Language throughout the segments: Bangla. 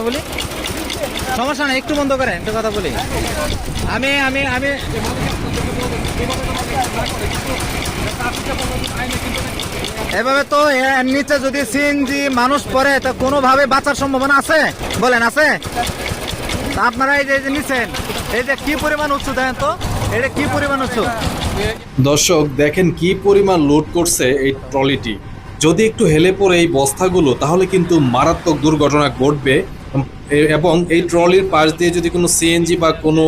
কথা বলি? সমস্যা না একটু বন্ধ করেন একটু কথা বলি। আমি আমি আমি এভাবে তো এর নিচে যদি সিএনজি মানুষ পড়ে তা কোনোভাবে বাঁচার সম্ভাবনা আছে? বলেন আছে? তা আপনারা এই যে নিছেন এই যে কি পরিমাণ উঁচু দেন তো? এটা কি পরিমাণ উঁচু দর্শক দেখেন কি পরিমাণ লোড করছে এই ট্রলিটি যদি একটু হেলে পড়ে এই বস্তাগুলো তাহলে কিন্তু মারাত্মক দুর্ঘটনা ঘটবে। এবং এই ট্রলির পাশ দিয়ে যদি কোনো সিএনজি বা কোনো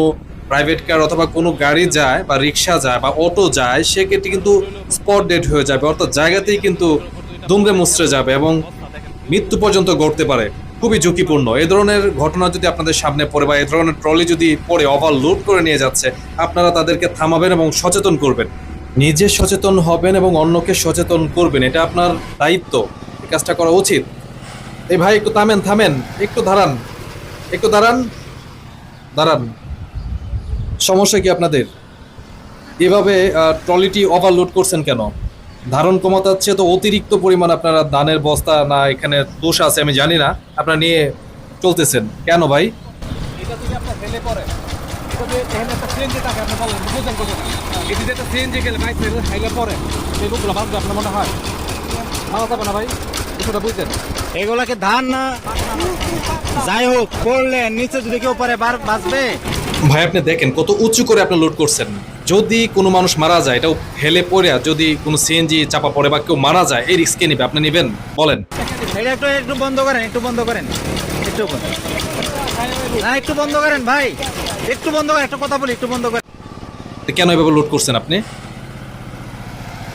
প্রাইভেট কার অথবা কোনো গাড়ি যায় বা রিক্সা যায় বা অটো যায়, সেক্ষেত্রে কিন্তু স্পট ডেট হয়ে যাবে। অর্থাৎ জায়গাতেই কিন্তু দুমড়ে মুচড়ে যাবে এবং মৃত্যু পর্যন্ত ঘটতে পারে। খুবই ঝুঁকিপূর্ণ। এ ধরনের ঘটনা যদি আপনাদের সামনে পড়ে বা এ ধরনের ট্রলি যদি পড়ে ওভারলোড করে নিয়ে যাচ্ছে, আপনারা তাদেরকে থামাবেন এবং সচেতন করবেন। নিজে সচেতন হবেন এবং অন্যকে সচেতন করবেন। এটা আপনার দায়িত্ব। কাজটা করা উচিত। এই ভাই, একটু থামেন থামেন, একটু দাঁড়ান একটু দাঁড়ান দাঁড়ান। সমস্যা কি আপনাদের? এভাবে ট্রলিটি ওভারলোড করছেন কেন? ধারণ ক্ষমতার চেয়ে তো অতিরিক্ত পরিমাণ আপনারা ধানের বস্তা না, এখানে দোষ আছে, আমি জানি না। আপনারা নিয়ে চলতেছেন। কেন ভাই? এটা ভাই। কিছুটা এগুলাকে ধান না? যাই হোক পড়লে নিচে যদি কেউ পরে বাঁচবে। ভাই আপনি দেখেন কত উঁচু করে আপনি লোড করছেন। যদি কোনো মানুষ মারা যায় এটাও হেলে পড়ে যদি কোনো সিএনজি চাপা পড়ে বা কেউ মারা যায় এই রিস্ক কে নিবে আপনি নেবেন? বলেন। এটা একটু একটু বন্ধ করেন একটু বন্ধ করেন। একটু না একটু বন্ধ করেন ভাই। একটু বন্ধ করেন একটু কথা বলি একটু বন্ধ করেন। কেন এভাবে লোড করছেন আপনি?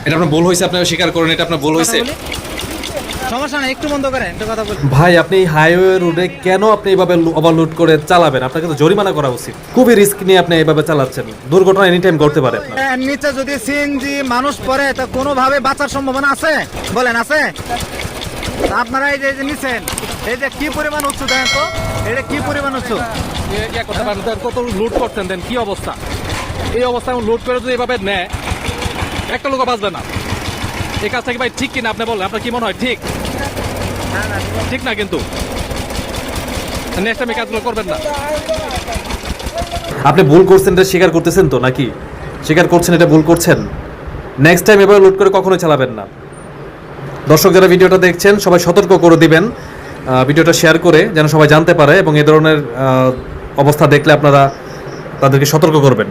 এটা আপনার ভুল হয়েছে আপনি স্বীকার করেন এটা আপনার ভুল হয়েছে। সমস্যা নেই একটু বন্ধ করেন একটু কথা বলি ভাই আপনি হাইওয়ে রোডে কেন আপনি এইভাবে ওভারলোড করে চালাবেন? আপনাকে তো জরিমানা করা উচিত। খুবই রিস্ক নিয়ে আপনি এইভাবে চালাচ্ছেন। দুর্ঘটনা এনি টাইম ঘটতে পারে আপনার। নিচে যদি সিএনজি মানুষ পড়ে তা কোনোভাবে বাঁচার সম্ভাবনা আছে? বলেন আছে? আপনারা এই যে এই যে নিছেন এই যে কি পরিমাণ উঁচু দেন তো? এটা কি পরিমাণ উঁচু? করতে পারেন দেন কত লুট করছেন দেন কি অবস্থা? এই অবস্থায় লুট করে যদি এভাবে নেয় একটা লোক বাঁচবে না। এই কাজটা কি ভাই, ঠিক কিনা আপনি বলেন, আপনার কি মনে হয় ঠিক? ঠিক না কিন্তু। নেক্সট টাইম কাজগুলো করবেন না। আপনি ভুল করছেন, এটা স্বীকার করতেছেন তো নাকি? স্বীকার করছেন, এটা ভুল করছেন? নেক্সট টাইম এভাবে লোড করে কখনোই চালাবেন না। দর্শক যারা ভিডিওটা দেখছেন, সবাই সতর্ক করে দিবেন ভিডিওটা শেয়ার করে, যেন সবাই জানতে পারে এবং এ ধরনের অবস্থা দেখলে আপনারা তাদেরকে সতর্ক করবেন।